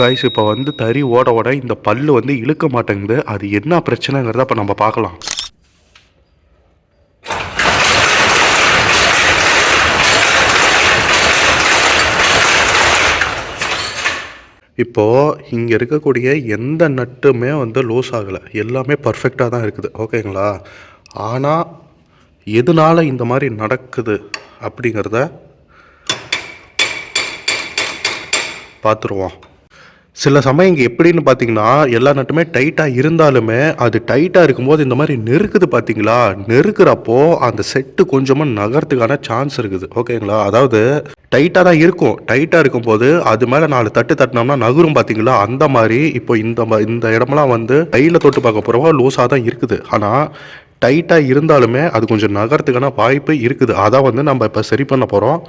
Guys இப்போ வந்து தறி ஓட ஓட இந்த பல்லு வந்து இழுக்க மாட்டேங்குது. அது என்ன பிரச்சனைங்கிறத இப்போ நம்ம பார்க்கலாம். இப்போது இங்கே இருக்கக்கூடிய எந்த நட்டுமே வந்து லூஸ் ஆகலை. எல்லாமே பர்ஃபெக்டாக தான் இருக்குது. ஓகேங்களா ஆனால் எதனால இந்த மாதிரி நடக்குது அப்படிங்கிறத பார்த்துருவோம். சில சமயம் இங்கே எப்படின்னு பார்த்தீங்கன்னா எல்லா நட்டுமே டைட்டாக இருந்தாலுமே அது டைட்டாக இருக்கும்போது இந்த மாதிரி நெருக்குது பார்த்தீங்களா நெருக்கிறப்போ அந்த செட்டு கொஞ்சமாக நகரத்துக்கான சான்ஸ் இருக்குது. ஓகேங்களா? அதாவது டைட்டாக தான் இருக்கும். டைட்டாக இருக்கும்போது அது மேலே நாலு தட்டு தட்டினோம்னா நகரும் பார்த்தீங்களா அந்த மாதிரி இப்போ இந்த ம- இந்த இடமெல்லாம் வந்து கையில் தொட்டு பார்க்க போகிறவங்க லூஸாக தான் இருக்குது. ஆனால் டைட்டாக இருந்தாலுமே அது கொஞ்சம் நகரத்துக்கான வாய்ப்பு இருக்குது. அதான் வந்து நம்ம இப்போ சரி பண்ண போகிறோம்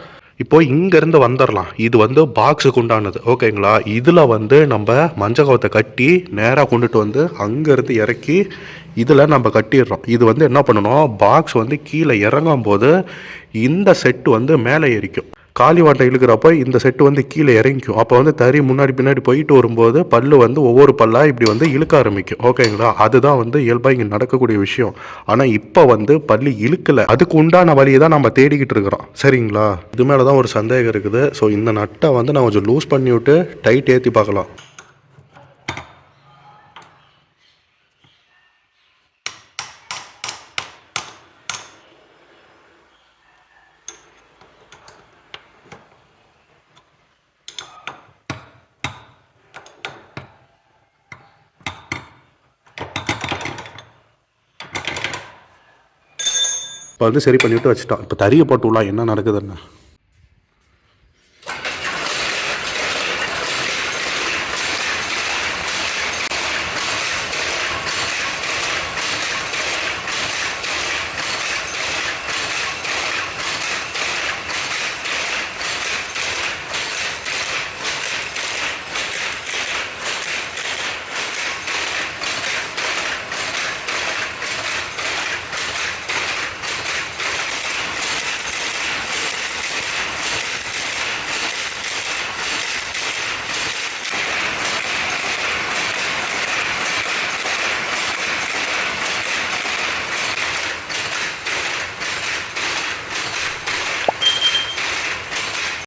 இப்போ இங்கேருந்து வந்துடலாம் இது வந்து பாக்ஸுக்கு உண்டானது. ஓகேங்களா இதில் வந்து நம்ம மஞ்சகவத்தை கட்டி நேராக கொண்டுட்டு வந்து அங்கேருந்து இறக்கி இதில் நம்ம கட்டிடுறோம். இது வந்து என்ன பண்ணணும்? பாக்ஸ் வந்து கீழே இறங்கும் போது இந்த செட்டு வந்து மேலே எரிக்கும். காலி வாட்டை இழுக்கிறப்போ இந்த செட்டு வந்து கீழே இறங்கிக்கும். அப்போ வந்து தறி முன்னாடி பின்னாடி போயிட்டு வரும்போது பல்லு வந்து ஒவ்வொரு பல்லாக இப்படி வந்து இழுக்க ஆரம்பிக்கும். ஓகேங்களா? அதுதான் வந்து இயல்பாக இங்கே நடக்கக்கூடிய விஷயம். ஆனால் இப்போ வந்து பல்லு இழுக்கலை. அதுக்கு உண்டான வழியை தான் நம்ம தேடிக்கிட்டு இருக்கிறோம். சரிங்களா? இது மேலே தான் ஒரு சந்தேகம் இருக்குது. ஸோ இந்த நட்டை வந்து நான் கொஞ்சம் லூஸ் பண்ணி விட்டு டைட் ஏற்றி பார்க்கலாம். இப்போ வந்து சரி பண்ணிவிட்டு வச்சுட்டோம். இப்போ தறியை போட்டு விடலாம் என்ன நடக்குதுன்னு?